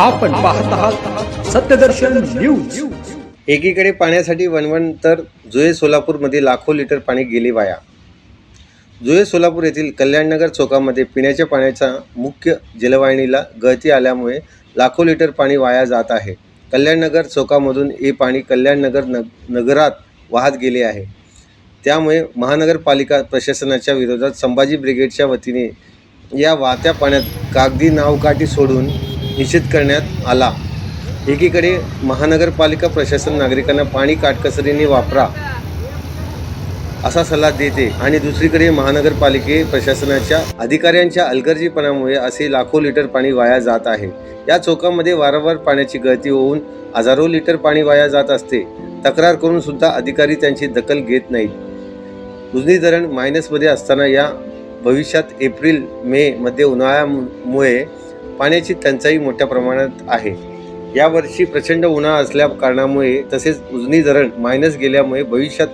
आपण पाहत आहात सत्यदर्शन न्यूज. एकीकडे पाण्यासाठी वणवण तर जुये सोलापूरमध्ये लाखो लिटर पाणी गेले वाया. जुये सोलापूर येथील कल्याणनगर चौकामध्ये पिण्याच्या पाण्याच्या मुख्य जलवाहिनीला गळती आल्यामुळे लाखो लिटर पाणी वाया जात आहे. कल्याणनगर चौकामधून हे पाणी कल्याणनगर न नगरात वाहत गेले आहे. त्यामुळे महानगरपालिका प्रशासनाच्या विरोधात संभाजी ब्रिगेडच्या वतीने या वाहत्या पाण्यात कागदी नावकाठी सोडून निषेध करण्यात आला. एकीकडे महानगरपालिका प्रशासन नागरिकांना पाणी काटकसरीने वापरा असा सल्ला देते आणि दुसरीकडे महानगरपालिके प्रशासनाच्या अधिकाऱ्यांच्या अलगर्जीपणामुळे असे लाखो लिटर पाणी वाया जात आहे. या चौकामध्ये वारंवार पाण्याची गळती होऊन हजारो लिटर पाणी वाया जात असते. तक्रार करून सुद्धा अधिकारी त्यांची दखल घेत नाहीत. उजनी धरण मायनसमध्ये असताना या भविष्यात एप्रिल मे मध्ये उन्हाळ्यामुळे पाण्याची टंचाई मोठ्या प्रमाणात आहे. यावर्षी प्रचंड उन्हाळा असल्या कारणामुळे तसेच उजनी धरण मायनस गेल्यामुळे भविष्यात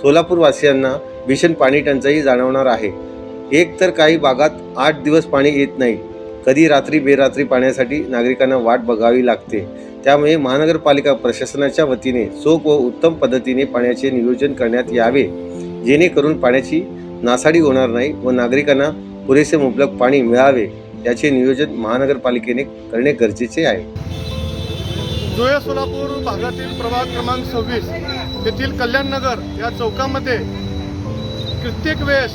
सोलापूरवासियांना भीषण पाणी टंचाई जाणवणार आहे. एक तर काही भागात आठ दिवस पाणी येत नाही. कधी रात्री बेरात्री पाण्यासाठी नागरिकांना वाट बघावी लागते. त्यामुळे महानगरपालिका प्रशासनाच्या वतीने चोख व उत्तम पद्धतीने पाण्याचे नियोजन करण्यात यावे. जेणेकरून पाण्याची नासाडी होणार नाही व नागरिकांना पुरेसे मुबलक पाणी मिळावे. याचे नियोजन महानगरपालिकेने करणे गरजेचे आहे. जुळे सोलापूर भागातील प्रभाग क्रमांक सव्वीस येथील कल्याणनगर या चौकामध्ये कित्येक वेळेस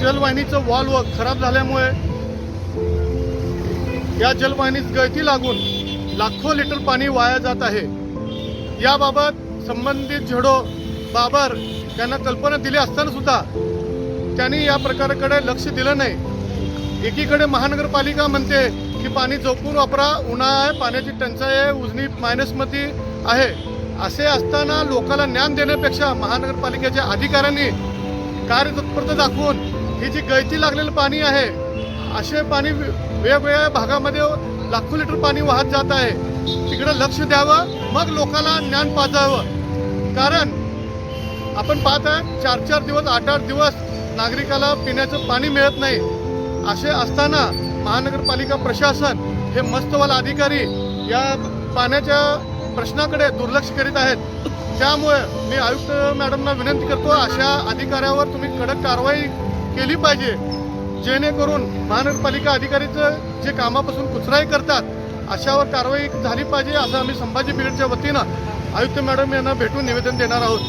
जलवाहिनीचं वॉल्व खराब झाल्यामुळे या जलवाहिनीत गळती लागून लाखो लिटर पाणी वाया जात आहे. याबाबत संबंधित झेडो बाबर यांना कल्पना दिली असताना सुद्धा त्यांनी या प्रकाराकडे लक्ष दिलं नाही. एकीकडे महानगरपालिका म्हणते की पाणी झोपून वापरा उन्हाळा आहे पाण्याची टंचाई आहे उजनी मायनसमध्ये आहे. असे असताना लोकांना ज्ञान देण्यापेक्षा महानगरपालिकेच्या अधिकाऱ्यांनी कार्यतत्परता दाखवून ही जी गळती लागलेलं पाणी आहे असे पाणी वेगवेगळ्या भागामध्ये लाखो लिटर पाणी वाहत जात आहे. तिकडे लक्ष द्यावं मग लोकांना ज्ञान पाजावं. कारण आपण पाहत आहे चार चार दिवस आठ आठ दिवस नागरिकाला पिण्याचं पाणी मिळत नाही. असे असताना महानगरपालिका प्रशासन हे मस्तवाल अधिकारी या पाण्याच्या प्रश्नाकडे दुर्लक्ष करीत आहेत. त्यामुळे मी आयुक्त मॅडमना विनंती करतो अशा अधिकाऱ्यावर तुम्ही कडक कारवाई केली पाहिजे. जेणेकरून महानगरपालिका अधिकारीचं जे कामापासून कुचराई करतात अशावर कारवाई झाली पाहिजे असं आम्ही संभाजी ब्रिगेडच्या वतीनं आयुक्त मॅडम यांना भेटून निवेदन देणार आहोत.